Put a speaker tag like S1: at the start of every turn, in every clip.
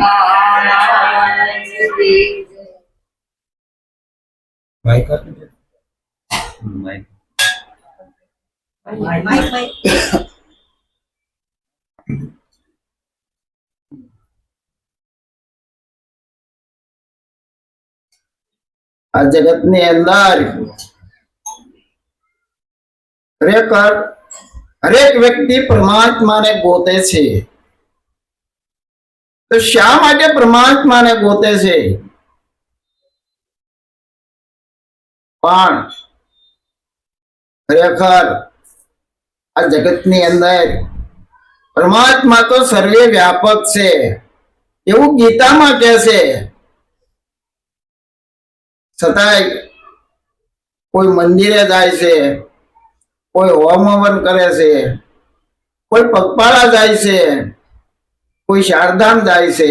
S1: મહારાજ કી જય.
S2: માઈક આપી દે. માઈક.
S3: આ જગતની અંદર ખરેખર હરેક વ્યક્તિ પરમાત્માને ગોતે છે તો શા માટે પરમાત્માને ગોતે છે? પણ ખરેખર આ જગતની અંદર પરમાત્મા તો સર્વે વ્યાપક છે. એવું ગીતામાં કહે છે. છતાંય કોઈ મંદિરે જાય છે, કોઈ હોમ હવન કરે છે, કોઈ પગપાળા જાય છે કોઈ શારદામ જાય છે,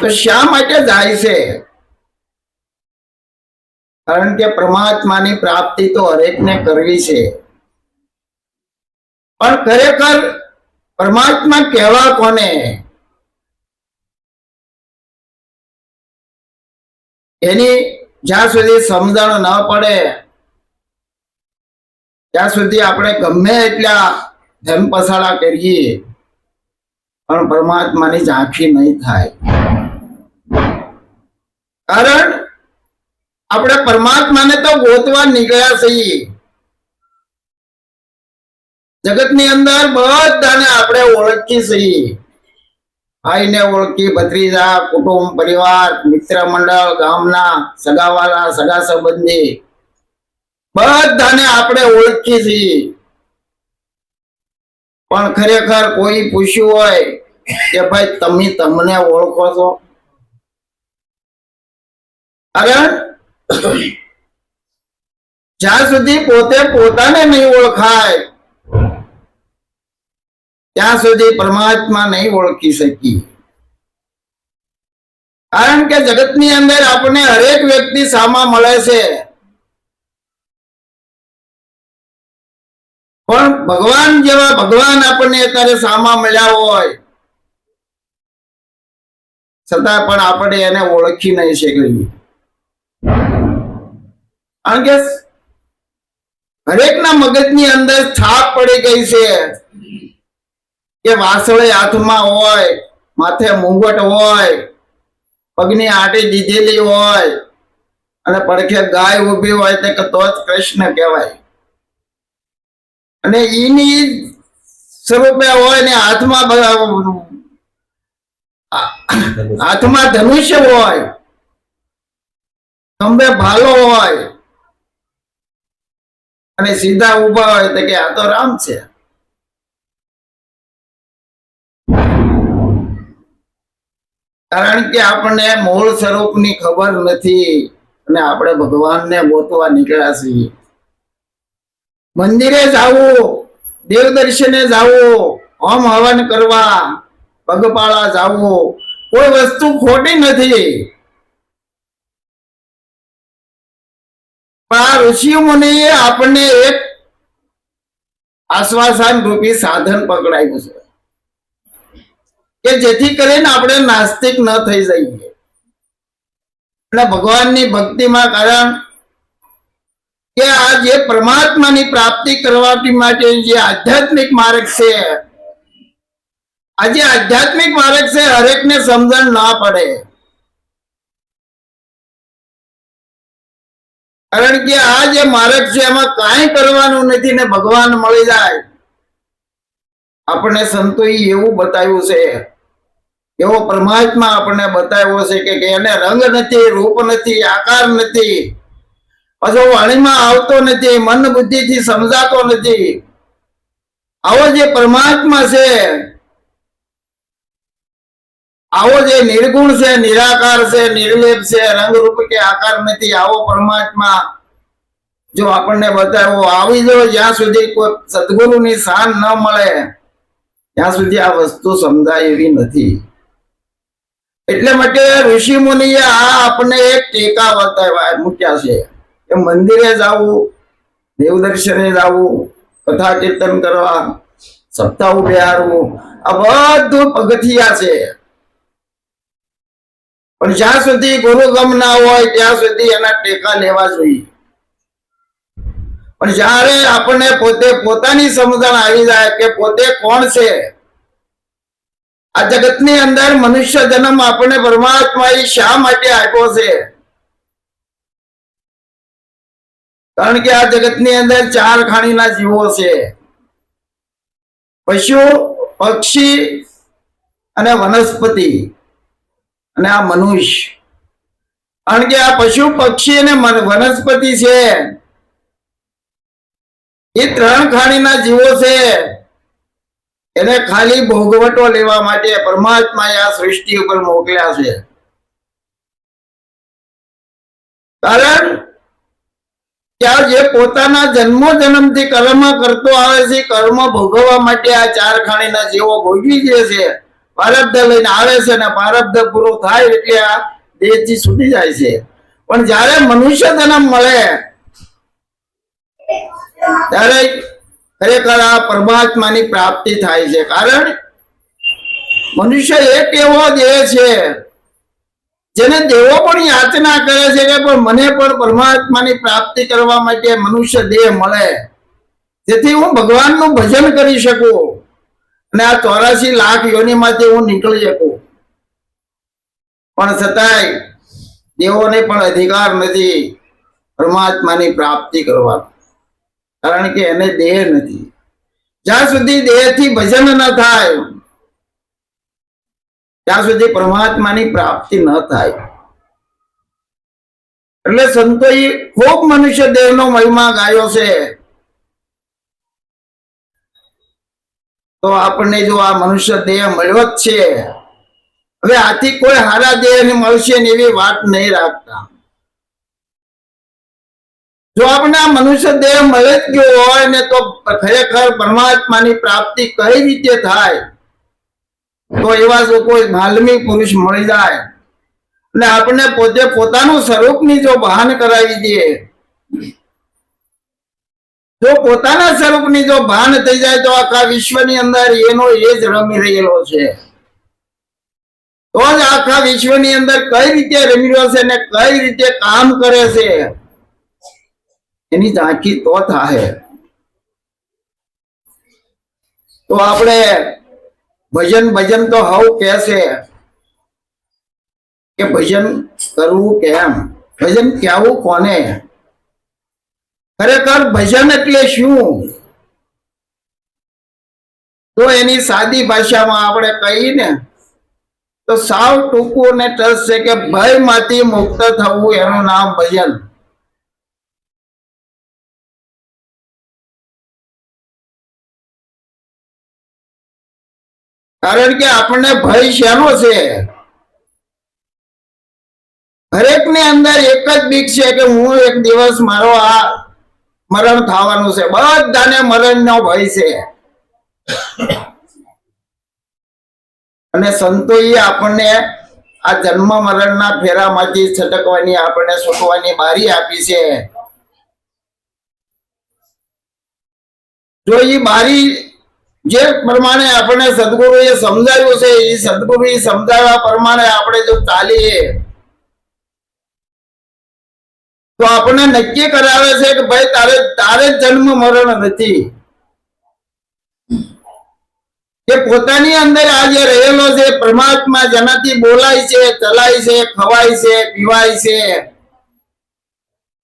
S3: તો શા માટે જાય છે? કારણ કે પરમાત્માની પ્રાપ્તિ તો હરેકને કરવી છે. પણ ખરેખર પરમાત્મા કહેવા કોને? એની જ્યાં સુધી સમજણ ન પડે ત્યાં સુધી આપણે ગમે એટલા ધન પસાડા કરીએ, પણ પરમાત્માની ઝાંખી નહીં થાય. કારણ આપણે પરમાત્માને તો ગોતવા નીકળ્યા છીએ. જગતની અંદર બધાને આપણે ઓળખી છીએ. ભાઈને ઓળખી ભત્રીજા, કુટુંબ, પરિવાર, મિત્ર મંડળ, ગામના સગાવાલા, સગા સંબંધી. બધાને આપણે ઓળખી છીએ. પણ ખરેખર કોઈ પૂછ્યું હોય કે ભાઈ, તમે તમને ઓળખો છો? અરે, જ્યાં સુધી પોતે પોતાને નહીં ઓળખાય, ત્યાં સુધી પરમાત્મા નહીં ઓળખી શકી કારણ કે જગતની અંદર આપણને હરેક વ્યક્તિ સામા મળે છે. પણ ભગવાન જેવા ભગવાન આપણને અત્યારે સામા મળ્યા હોય, છતાં પણ આપણે એને ઓળખી નહીં શકીએ. કારણ કે હરેકના મગજની અંદર છાપ પડી ગઈ છે કે વાસળે હાથમાં હોય, માથે મુંગટ હોય, પગની આટી દીધેલી હોય, અને પડખે ગાય ઊભી હોય તે તો જ કૃષ્ણ કહેવાય. અને એની સ્વરૂપે હોય ને હાથમાં હાથમાં ધનુષ્ય હોય ખંભે ભાલો હોય, અને સીધા ઊભા હોય તો કે આ તો રામ છે. કારણ કે આપણને મૂળ સ્વરૂપની ખબર નથી અને આપણે ભગવાનને ગોતવા નીકળ્યા છીએ. મંદિરે જાવું દેવ દર્શને જાવું હોમ હવન કરવા, પગપાળા જાવું કોઈ વસ્તુ ખોટી નથી. ઋષિ મુનિએ આપણને એક આશ્વાસન રૂપી સાધન પકડાયું છે. કે જેથી કરીને આપણે નાસ્તિક ન થઈ જઈએ. અને ભગવાનની ભક્તિમાં કારણ કે આ જે પરમાત્માની પ્રાપ્તિ કરવાની માટે જે આધ્યાત્મિક માર્ગ છે, આ જે આધ્યાત્મિક માર્ગ છે, હરેકને સમજણ ના પડે. કારણ કે આ જે માર્ગ છે, એમાં કાંઈ કરવાનું નથી ને ભગવાન મળી જાય. આપણે સંતોએ એવું બતાવ્યું છે, એવો પરમાત્મા આપણને બતાવ્યો છે કે એને રંગ નથી, રૂપ નથી, આકાર નથી. પાછો વાણીમાં આવતો નથી મન બુદ્ધિથી સમજાતો નથી. આવો જે પરમાત્મા છે, આવો જે નિર્ગુણ છે, નિરાકાર છે, નિર્લેપ છે, રંગરૂપ કે આકાર નથી, આવો પરમાત્મા જો આપણને બતાવો, આવી જો જ્યાં સુધી કોઈ સદગુરુની શાન ન મળે, ત્યાં સુધી આ વસ્તુ સમજાય એવી નથી. એટલે માટે ઋષિ મુનિએ આ આપણને એક ટેકા બતાવ્યા, મૂક્યા છે. કે મંદિરે જવું દેવ દર્શને જવું કથા કીર્તન કરવા, સપ્તાહ બેહારવું, આ બધું પગથિયા છે. પણ જ્યાં સુધી ગુરુગમ ના હોય, ત્યાં સુધી એના ટેકા લેવા જોઈએ. પણ જ્યારે આપણને પોતે પોતાની સમજણ આવી જાય કે પોતે કોણ છે, આ જગતની અંદર મનુષ્ય જન્મ આપણને પરમાત્મા શા માટે આપ્યો છે? કારણ કે આ જગતની અંદર ચાર ખાણીના જીવો છે. પશુ, પક્ષી અને વનસ્પતિ અને આ મનુષ્ય. કારણ કે આ પશુ, પક્ષી અને વનસ્પતિ છે. એ ત્રણ ખાણીના જીવો છે. એને ખાલી ભોગવટો લેવા માટે પરમાત્માએ આ સૃષ્ટિ ઉપર મોકલ્યા છે. કારણ જે પોતાના જન્મો જન્મથી કર્મ કરતો આવે છે, કર્મ ભોગવવા માટે આ ચાર ખાણીના જીવો ભોગવી જે છે પ્રારબ્ધ લઈને આવે છે ને પ્રારબ્ધ પૂરો થાય એટલે આ દેહથી છૂટી જાય છે. પણ જ્યારે મનુષ્ય જન્મ મળે, ત્યારે ખરેખર આ પરમાત્માની પ્રાપ્તિ થાય છે. કારણ મનુષ્ય એક એવો દેહ છે જેને દેવો પણ યાચના કરે છે કે પણ મને પણ પરમાત્માની પ્રાપ્તિ કરવા માટે મનુષ્ય દેહ મળે. જેથી હું ભગવાનનું ભજન કરી શકું અને આ ચોરાશી લાખ યોનીમાંથી હું નીકળી શકું. પણ છતાંય દેવોને પણ અધિકાર નથી પરમાત્માની પ્રાપ્તિ કરવાનો. કારણ કે એને દેહ નથી. જ્યાં સુધી દેહથી ભજન ન થાય ત્યાં સુધી પરમાત્માની પ્રાપ્તિ ન થાય. એટલે સંતોએ ખૂબ મનુષ્ય દેહનો મહિમા ગાયો છે. તો આપણને જો આ મનુષ્ય દેહ મળ્યો છે, હવે આથી કોઈ હારા દેહ મળશે ને એવી વાત નહીં રાખતા. જો આપણે આ મનુષ્ય દેહ મળે જ ગયો હોય ને તો ખરેખર પરમાત્માની પ્રાપ્તિ કઈ રીતે થાય? તો એવા જો માલમી પુરુષ મળી જાય. અને આપણે પોતે પોતાનું સ્વરૂપની જો ભાન કરાવી દઈએ જો પોતાના સ્વરૂપની જો ભાન થઈ જાય તો આખા વિશ્વની અંદર એનો એ જ રમી રહેલો છે. તો જ આખા વિશ્વની અંદર કઈ રીતે રમી રહ્યો છે ને કઈ રીતે કામ કરે છે, એની ઝાંખી તો થાય. તો આપણે ભજન ભજન તો હવ કે છે. કે ભજન કરવું કેમ? ભજન કહેવું કોને? ખરેખર ભજન એટલે શું? તો એની સાદી ભાષામાં આપણે કહીને તો સાવ ટૂંકું ને ટસ છે કે ભયમાંથી મુક્ત થવું એનું નામ ભજન. કારણ કે આપણને ભય શેનો છે? હરેકની અંદર એક જ બીક છે કે હું એક દિવસ મારો આ મરણ થવાનું છે. બધાને મરણનો ભય છે. અને સંતોએ આપણને આ જન્મ મરણના ફેરામાંથી છટકવાની, આપણને છૂટવાની બારી આપી છે. જો એ બારી જે પ્રમાણે આપણને સદગુરુએ સમજાવ્યું છે, એ સદગુરુ સમજાવ્યા પ્રમાણે આપણે જો ચાલીએ, તો આપણને નક્કી કરાવે છે કે ભાઈ તારે તારે જન્મ મરણ નથી. કે પોતાની અંદર આ જે રહેલો છે, પરમાત્મા જેનાથી બોલાય છે, ચલાય છે, ખવાય છે, પીવાય છે,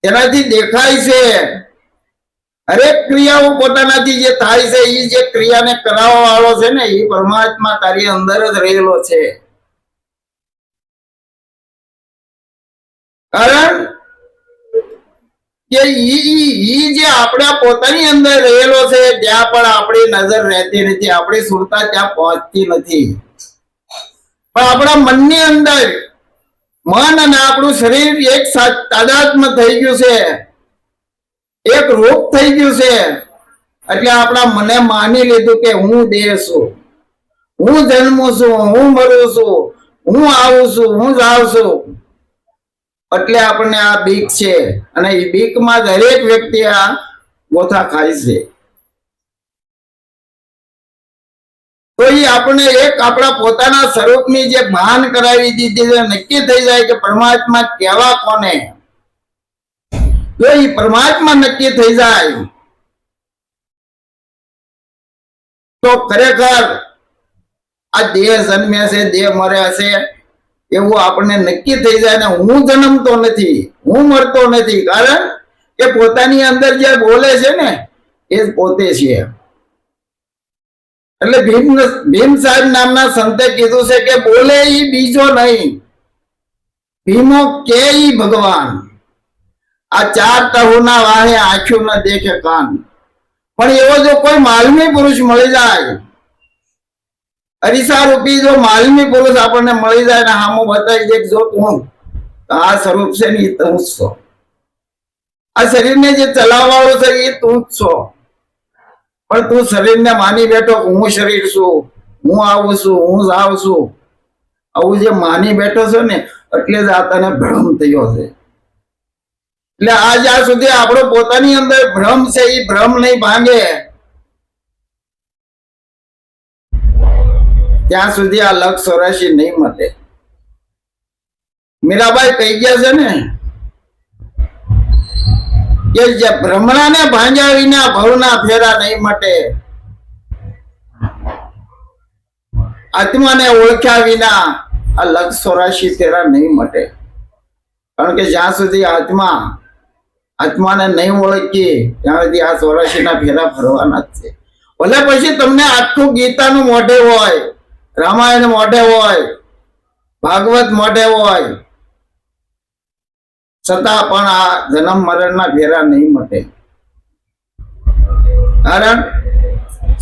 S3: એનાથી દેખાય છે. હરેક ક્રિયાઓ પોતાનાથી જે થાય છે એ જે ક્રિયાને કરાવવા વાળો છે ને એ પરમાત્મા તારી અંદર જ રહેલો છે. કારણ કે ઈ જે આપણા પોતાની અંદર રહેલો છે, ત્યાં પણ આપણી નજર રહેતી નથી, આપણી સુરતા ત્યાં પહોંચતી નથી. પણ આપણા મનની અંદર મન અને આપણું શરીર એક તાદાત્મ થઈ ગયું છે. એક રૂપ થઈ ગયું છે. એટલે આપણા મને માની લીધું કે હું દેહ છું. હું જન્મું છું, હું મરું છું, હું આવું છું, હું જાઉં છું. એટલે આપણને આ બીક છે. અને એ બીકમાં દરેક વ્યક્તિ આ ગોથા ખાય છે. તો એ આપણે એક આપણા પોતાના સ્વરૂપની જે ભાન કરાવી દીધી નક્કી થઈ જાય કે પરમાત્મા કેવા કોને? જો એ પરમાત્મા નક્કી થઈ જાય. તો ખરેખર આ દેહ જન્મે છે, દેહ મરે છે, એવું આપણને નક્કી થઈ જાય ને હું જન્મતો નથી, હું મરતો નથી. કારણ કે પોતાની અંદર જે બોલે છે ને, એ પોતે છે. એટલે ભીમ ભીમ સાહેબ નામના સંતે કીધું છે કે બોલે એ બીજો નહીં. ભીમો કે ભગવાન. આ ચાર ટહુના વાહે આંખ્યું ન દેખે કાન. પણ એવો જો કોઈ માલમી પુરુષ મળી જાય અરીસા રૂપી જો માલમી પુરુષ આપણને મળી જાય ને હામો બતાવી દે જો તું આ સ્વરૂપ છે ને તું જ છો. આ શરીરને જે ચલાવવાળું છે એ તું જ છો. પણ તું શરીરને માની બેઠો હું શરીર છું, હું આવું છું, હું જાઉં છું. આવું જે માની બેઠો છે ને, એટલે જ આ તને ભ્રમ થયો છે. એટલે આ જ્યાં સુધી આપણો પોતાની અંદર ભ્રમ છે એ ભ્રમ નહીં ભાંગે. ત્યાં સુધી આ લક્ષ સોરાશી નહીં મળે મીરાબાઈ કહી ગયા છે ને કે જે ભ્રમણાને ભાંગ્યા વિના ભવના ફેરા નહીં મટે. આત્માને ઓળખ્યા વિના આ લક્ષ સોરાશી ફેરા નહીં મટે. કારણ કે જ્યાં સુધી આત્મા આત્માને નહીં ઓળખીએ, ત્યાં સુધી આ ચોરાશીના ફેરા ફરવાના જ છે. ભલે પછી તમને આખું ગીતાનું મોઢે હોય, રામાયણ મોઢે હોય, ભાગવત મોઢે હોય, છતાં પણ આ જન્મ મરણના ફેરા નહીં મટે. કારણ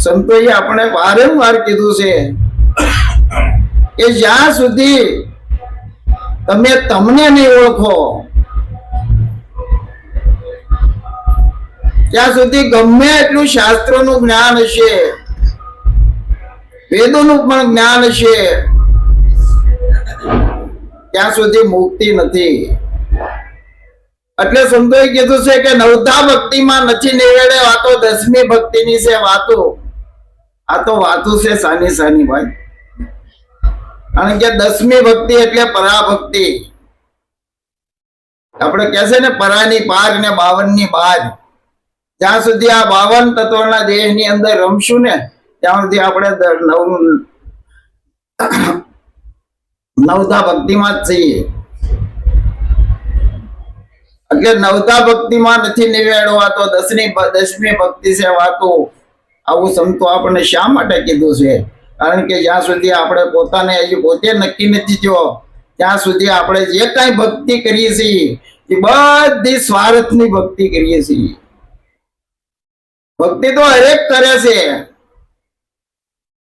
S3: સંતોએ આપણે વારંવાર કીધું છે કે જ્યાં સુધી તમે તમને નહીં ઓળખો ત્યાં સુધી ગમે એટલું શાસ્ત્રોનું જ્ઞાન હશે, વેદોનું પણ જ્ઞાન હશે, ત્યાં સુધી મુક્તિ નથી. એટલે સંતોએ કીધું છે કે નવધા ભક્તિમાં નથી નીવડે વાતો દસમી ભક્તિની છે વાતો. આ તો વાતો છે સાની સાની ભાઈ. કારણ કે દસમી ભક્તિ એટલે પરાભક્તિ. આપણે કહે છે ને, પરાની પાર ને બાવનની બાર. જ્યાં સુધી આ બાવન તત્વના દેહની અંદર રમશું ને, ત્યાં સુધી આપણે નવ નવતા ભક્તિમાં જ છીએ. એટલે નવતા ભક્તિમાં નથી નિવેડવા તો દસની દસમી ભક્તિ છે વાતો. આવું સંતો આપણને શા માટે કીધું છે? કારણ કે જ્યાં સુધી આપણે પોતાને હજી પોતે નક્કી નથી થયો, ત્યાં સુધી આપણે જે કાંઈ ભક્તિ કરીએ છીએ, એ બધી સ્વાર્થની ભક્તિ કરીએ છીએ. ભક્તિ તો હરેક કરે છે.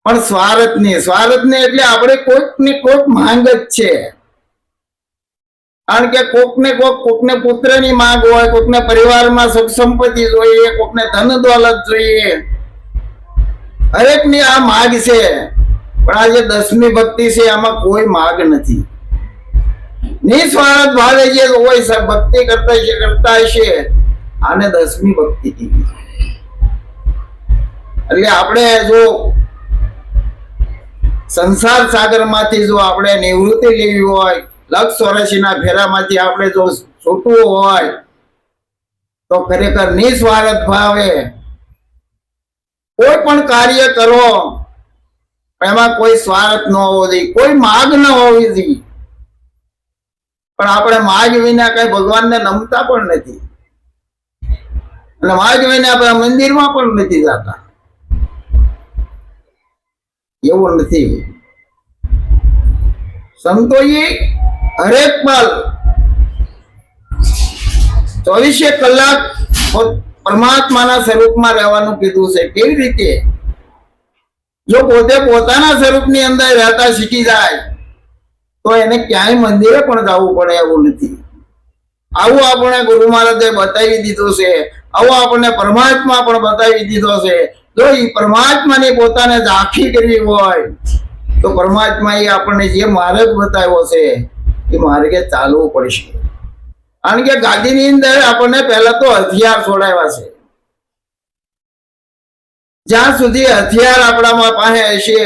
S3: પણ સ્વાર્થની સ્વાર્થની એટલે આપણે કોઈક ને કોઈક માંગ જ છે. કારણ કે કોક ને કોક, કોકને પુત્રની માંગ હોય, કોકને પરિવારમાં સુખ સંપત્તિ જોઈએ, કોકને ધન દોલત જોઈએ. હરેકની આ માગ છે. પણ આ જે દસમી ભક્તિ છે, આમાં કોઈ માગ નથી. નિસ્વાર્થ ભાવે જે હોય ભક્તિ કરતા છે કરતા હશે, આને દસમી ભક્તિ કીધી. એટલે આપણે જો સંસાર સાગરમાંથી જો આપણે નિવૃત્તિ લેવી હોય, લક્ષ ચોરાશી ના ફેરામાંથી આપણે જો છૂટવું હોય, તો ખરેખર નિસ્વાર્થ ભાવે. કોઈ પણ કાર્ય કરો, એમાં કોઈ સ્વાર્થ ન હોવો જોઈએ, કોઈ માગ ન હોવી જોઈએ. પણ આપણે માગ વિના કઈ ભગવાનને નમતા પણ નથી. અને માગ વિના આપણે મંદિરમાં પણ નથી જતા. એવું નથી. સંતોએ હરેક પલ ચોવીસે કલાક પરમાત્માના સ્વરૂપમાં રહેવાનું કીધું છે. કેવી રીતે? જો પોતે પોતાના સ્વરૂપની અંદર રહેતા શીખી જાય, તો એને ક્યાંય મંદિરે પણ જવું પડે એવું નથી. આવું આપણે ગુરુ મહારાજે બતાવી દીધું છે. આવું આપણને પરમાત્મા પણ બતાવી દીધો છે. જો એ પરમાત્માની પોતાને ઝાંખી કરવી હોય, તો પરમાત્મા એ આપણને જે માર્ગ બતાવ્યો છે, એ માર્ગે ચાલવું પડશે. કારણ કે ગાદીની અંદર આપણને પહેલા તો હથિયાર છોડાવ્યા છે. જ્યાં સુધી હથિયાર આપણામાં પાસે હશે,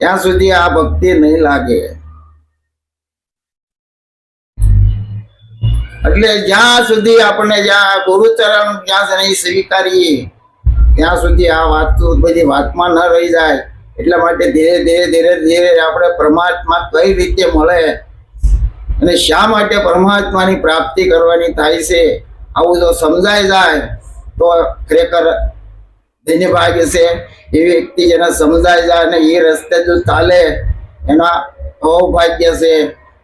S3: ત્યાં સુધી આ ભક્તિ નહીં લાગે. એટલે જ્યાં સુધી આપણે જ્યાં ગુરુચરણ જ્યાં સ્વીકારીએ ત્યાં સુધી આ વાત બધી વાતમાં ન રહી જાય. એટલા માટે ધીરે ધીરે ધીરે ધીરે આપણે પરમાત્મા કઈ રીતે મળે અને શા માટે પરમાત્માની પ્રાપ્તિ કરવાની થાય છે, આવું જો સમજાઈ જાય, તો ખરેખર ધન્ય ભાગ્ય છે. એ વ્યક્તિ જેને સમજાઈ જાય અને એ રસ્તે જો ચાલે, એના અવભાગ્ય છે.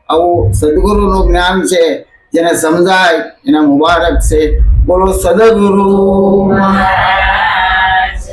S3: આવું સદગુરુનું જ્ઞાન છે, જેને સમજાય, એના મુબારક છે. બોલો, સદગુરુ.
S1: મહારાજ